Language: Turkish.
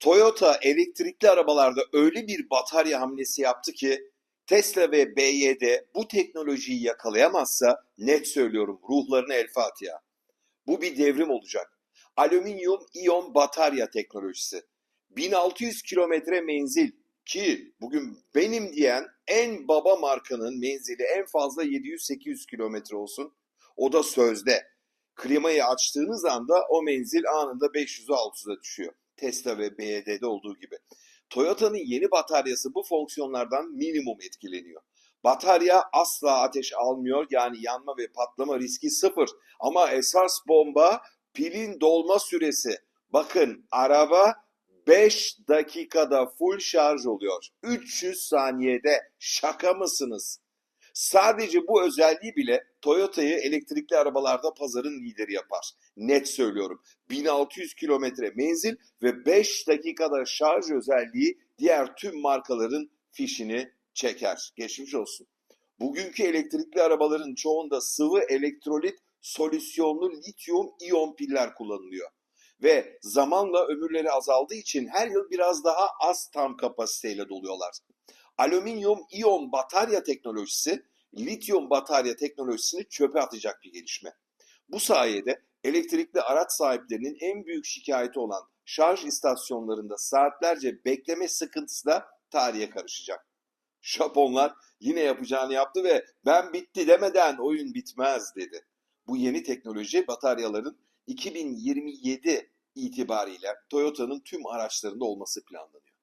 Toyota elektrikli arabalarda öyle bir batarya hamlesi yaptı ki Tesla ve BYD bu teknolojiyi yakalayamazsa net söylüyorum ruhlarına el Fatiha. Bu bir devrim olacak. Alüminyum iyon batarya teknolojisi. 1600 kilometre menzil ki bugün benim diyen en baba markanın menzili en fazla 700-800 kilometre olsun. O da sözde. Klimayı açtığınız anda o menzil anında 500'e 600'e düşüyor. Tesla ve BYD'de olduğu gibi. Toyota'nın yeni bataryası bu fonksiyonlardan minimum etkileniyor. Batarya asla ateş almıyor yani yanma ve patlama riski sıfır. Ama esas bomba pilin dolma süresi. Bakın araba 5 dakikada full şarj oluyor. 300 saniyede şaka mısınız? Sadece bu özelliği bile Toyota'yı elektrikli arabalarda pazarın lideri yapar. Net söylüyorum. 1600 kilometre menzil ve 5 dakikada şarj özelliği diğer tüm markaların fişini çeker. Geçmiş olsun. Bugünkü elektrikli arabaların çoğunda sıvı elektrolit solüsyonlu lityum iyon piller kullanılıyor. Ve zamanla ömürleri azaldığı için her yıl biraz daha az tam kapasiteyle doluyorlar. Alüminyum iyon batarya teknolojisi lityum batarya teknolojisini çöpe atacak bir gelişme. Bu sayede elektrikli araç sahiplerinin en büyük şikayeti olan şarj istasyonlarında saatlerce bekleme sıkıntısı da tarihe karışacak. Japonlar yine yapacağını yaptı ve ben bitti demeden oyun bitmez dedi. Bu yeni teknoloji bataryaların 2027 itibariyle Toyota'nın tüm araçlarında olması planlanıyor.